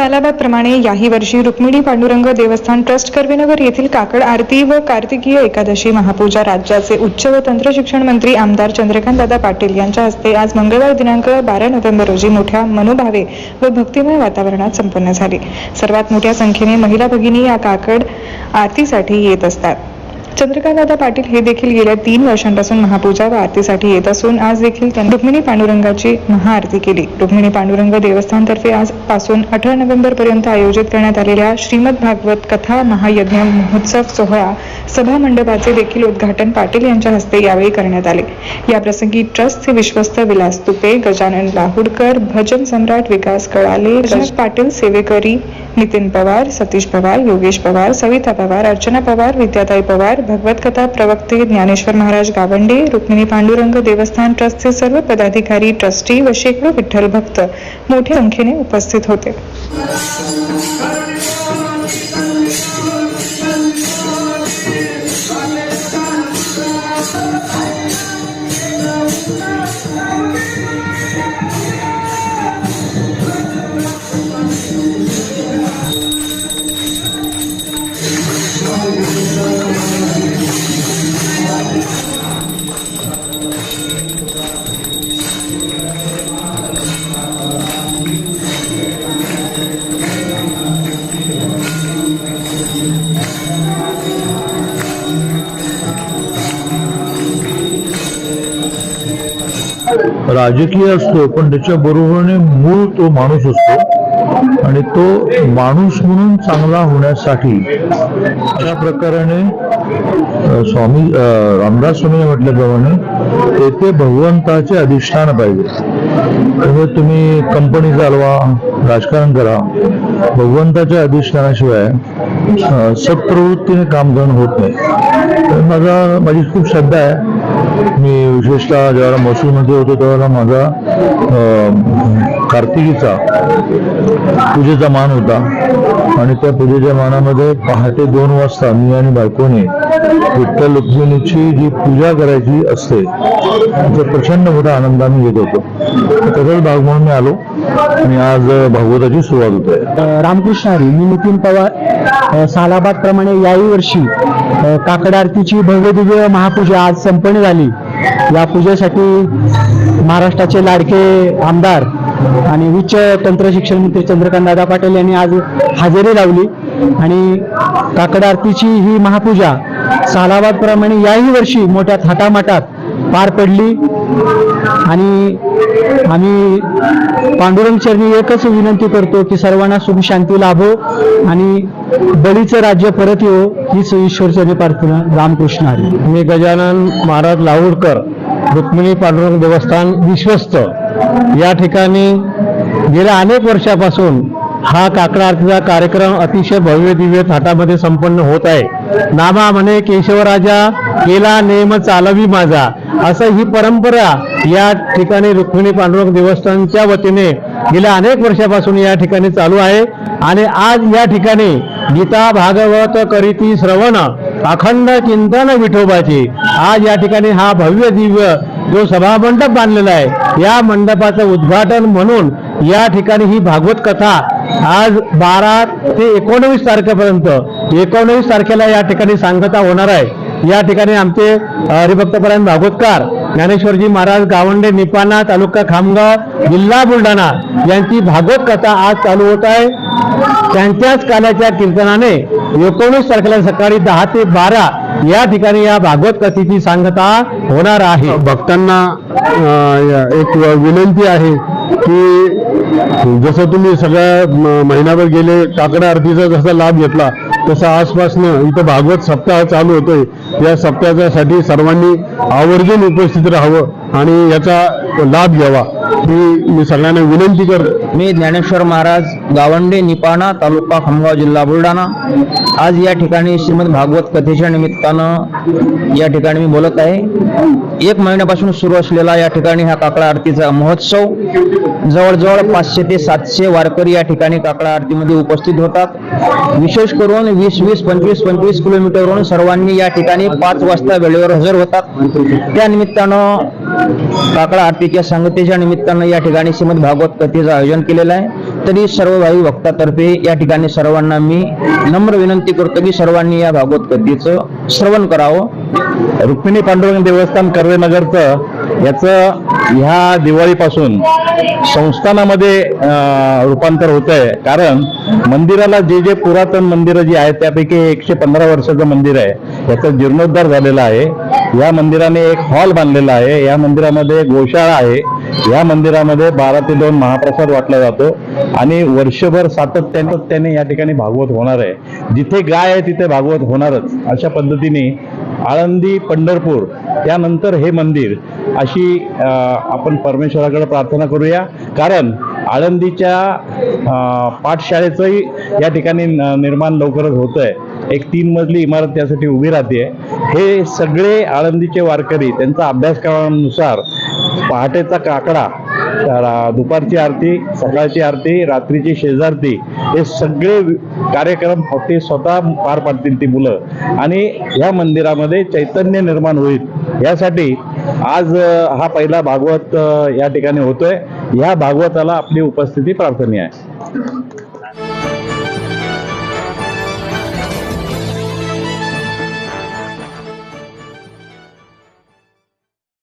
सालाबादप्रमाणे याही वर्षी रुक्मिणी पांडुरंग देवस्थान ट्रस्ट कर्वेनगर येथील काकड आरती व कार्तिकीय एकादशी महापूजा राज्याचे उच्च व तंत्र शिक्षण मंत्री आमदार चंद्रकांतदादा पाटील यांच्या हस्ते आज मंगळवार दिनांक बारा नोव्हेंबर रोजी मोठ्या मनोभावे व भक्तिमय वातावरणात संपन्न झाली. सर्वात मोठ्या संख्येने महिला भगिनी या काकड आरतीसाठी येत असतात. चंद्रकांतदादा पाटील हे देखील गेल्या तीन वर्षांपासून महापूजा व आरतीसाठी येत असून आज देखील त्यांनी रुक्मिणी पांडुरंगाची महाआरती केली. रुक्मिणी पांडुरंग देवस्थानतर्फे आजपासून अठरा नोव्हेंबर पर्यंत आयोजित करण्यात आलेल्या श्रीमद भागवत कथा महायज्ञ महोत्सव सोहळा सभा मंडपाचे देखील उद्घाटन पाटील यांच्या हस्ते यावेळी करण्यात आले. याप्रसंगी ट्रस्टचे विश्वस्त विलास तुपे गजानन लाहुडकर भजन सम्राट विकास कळाले पाटील सेवेकरी नितीन पवार सतीश पवार योगेश पवार सविता पवार अर्चना पवार विद्याताई पवार भगवत कथा प्रवक्ते ज्ञानेश्वर महाराज गावंडे रुक्मिणी पांडुरंग देवस्थान ट्रस्टचे सर्व पदाधिकारी ट्रस्टी व शेकडो विठ्ठल भक्त मोठ्या संख्येने उपस्थित होते. राजकीय असतो पण त्याच्या बरोबरने मूळ तो माणूस असतो. आणि तो माणूस म्हणून चांगला होण्यासाठी अशा प्रकाराने स्वामी रामदास स्वामी म्हटल्याप्रमाणे तेथे भगवंताचे अधिष्ठान पाहिजे. त्यामुळे तुम्ही कंपनी चालवा राजकारण करा. भगवंताच्या अधिष्ठानाशिवाय सत्प्रवृत्तीने काम करणं होत नाही. तर माझा माझी खूप श्रद्धा आहे. मी विशेषतः ज्यावेळेला मसूरमध्ये होतो त्यावेळेला माझा कार्तिकीचा पूजेचा मान होता. आणि त्या पूजेच्या मानामध्ये पहाटे दोन वाजता मी आणि बायकोने विठ्ठल रुक्मिणीची जी पूजा करायची असते त्याचा प्रचंड मोठा आनंद आम्ही घेत होतो. त्याचाच भाग म्हणून मी आलो आणि आज भागवताची सुरुवात होते. रामकृष्ण हरी मी नितीन पवार सालाबाद प्रमाणे याही वर्षी काकड आरतीची भव्यदिव्य महापूजा आज संपन्न झाली. या पूजेसाठी महाराष्ट्राचे लाडके आमदार आणि उच्च तंत्र शिक्षण मंत्री चंद्रकांत दादा पाटील यांनी आज हजेरी लावली. आणि काकड आरतीची ही महापूजा सालाबाद प्रमाणे याही वर्षी मोठ्या थाटामाटात पार पडली. आणि आम्ही पांडुरंग चरणी एकच विनंती करतो की सर्वांना सुख शांती लाभो आणि बळीचं राज्य परत येऊ हीच ईश्वर चरणी प्रार्थना. रामकृष्ण हरी. मी गजानन महाराज लाऊडकर रुक्मिणी पांडुरंग देवस्थान विश्वस्त. या ठिकाणी गेल्या अनेक वर्षापासून हा काकडा आरतीचा कार्यक्रम अतिशय भव्य दिव्य थाटामध्ये संपन्न होत आहे. नामा म्हणे केशवराजा केला नेम चालवी माझा. असं ही परंपरा या ठिकाणी रुक्मिणी पांडुरंग देवस्थानच्या वतीने गेल्या अनेक वर्षापासून या ठिकाणी चालू आहे. आणि आज या ठिकाणी गीता भागवत करीती श्रवण अखंड चिंतन विठोबाची. आज या ठिकाणी हा भव्य दिव्य जो सभामंडप बांधलेला आहे या मंडपाचं उद्घाटन म्हणून या ठिकाणी ही भागवत कथा आज बारा ते एकोणवीस तारखेपर्यंत एकोणवीस तारखेला या ठिकाणी सांगता होणार आहे. या ठिकाणी आमचे हरिभक्तपरायण भागवतकार ज्ञानेश्वरजी महाराज गावंडे निपाणा तालुका खामगाव जिल्हा बुलढाणा यांची भागवत कथा आज चालू होत आहे. त्यांच्याच कालाच्या कीर्तनाने एकोणीस तारखेला सकाळी दहा ते बारा या ठिकाणी या भागवत कथेची सांगता होणार आहे. भक्तांना एक विनंती आहे की जसं तुम्ही सगळ्या महिनाभर गेले काकडा आरतीचा जसा लाभ घेतला तसा आजपासनं इथं भागवत सप्ताह चालू होतोय. या सप्ताहासाठी सर्वांनी आवर्जून उपस्थित राहावं आणि याचा लाभ घ्यावा. ही मी सगळ्यांना विनंती करतो. मी ज्ञानेश्वर महाराज गावंडे निपाणा तालुका खामगाव जिल्हा बुलढाणा. आज या ठिकाणी श्रीमद भागवत कथेच्या निमित्तानं या ठिकाणी मी बोलत आहे. एक महिन्यापासून सुरू असलेला या ठिकाणी हा काकडा आरतीचा महोत्सव. जवळजवळ पाचशे ते सातशे वारकरी या ठिकाणी काकडा आरतीमध्ये उपस्थित होतात. विशेष करून वीस वीस पंचवीस पंचवीस किलोमीटरवरून सर्वांनी या ठिकाणी पाच वाजता वेळेवर हजर होतात. त्या निमित्तानं काकडा आरतीच्या संगतीच्या निमित्तानं या ठिकाणी श्रीमद भागवत कथेचं आयोजन केलेलं आहे. तरी सर्व भावी भक्तातर्फे या ठिकाणी सर्वांना मी नम्र विनंती करतो की सर्वांनी या भागवत कथेचं श्रवण करावं. रुक्मिणी पांडुरंग देवस्थान कर्वेनगरचं याचं ह्या दिवाळीपासून संस्थानामध्ये रूपांतर होत आहे कारण मंदिराला जे जे पुरातन मंदिरं जी आहेत त्यापैकी एकशे पंधरा वर्षाचं मंदिर आहे. याचा जीर्णोद्धार झालेला आहे. या मंदिराने एक हॉल बांधलेला आहे. या मंदिरामध्ये गोशाळा आहे. या मंदिरामध्ये बारा ते दोन महाप्रसाद वाटला जातो. आणि वर्षभर सातत्याने त्याने या ठिकाणी भागवत होणार आहे. जिथे गाय आहे तिथे भागवत होणारच. अशा पद्धतीने आळंदी पंढरपूर त्यानंतर हे मंदिर अशी आपण परमेश्वराकडे प्रार्थना करूया. कारण आळंदीच्या पाठशाळेचंही या ठिकाणी निर्माण लवकरच होत आहे एक तीन मजली इमारत त्यासाठी उभी राहते हे सगळे आळंदीचे वारकरी त्यांचा अभ्यासक्रमानुसार पहाटेचा काकडा दुपारची आरती सकाळची आरती रात्रीची शेजारती हे सगळे कार्यक्रम ते स्वतः पार पाडतील ती मुलं. आणि या मंदिरामध्ये चैतन्य निर्माण होईल. यासाठी आज हा पहिला भागवत या ठिकाणी होतोय. या भागवताला आपली उपस्थिती प्रार्थनीय आहे.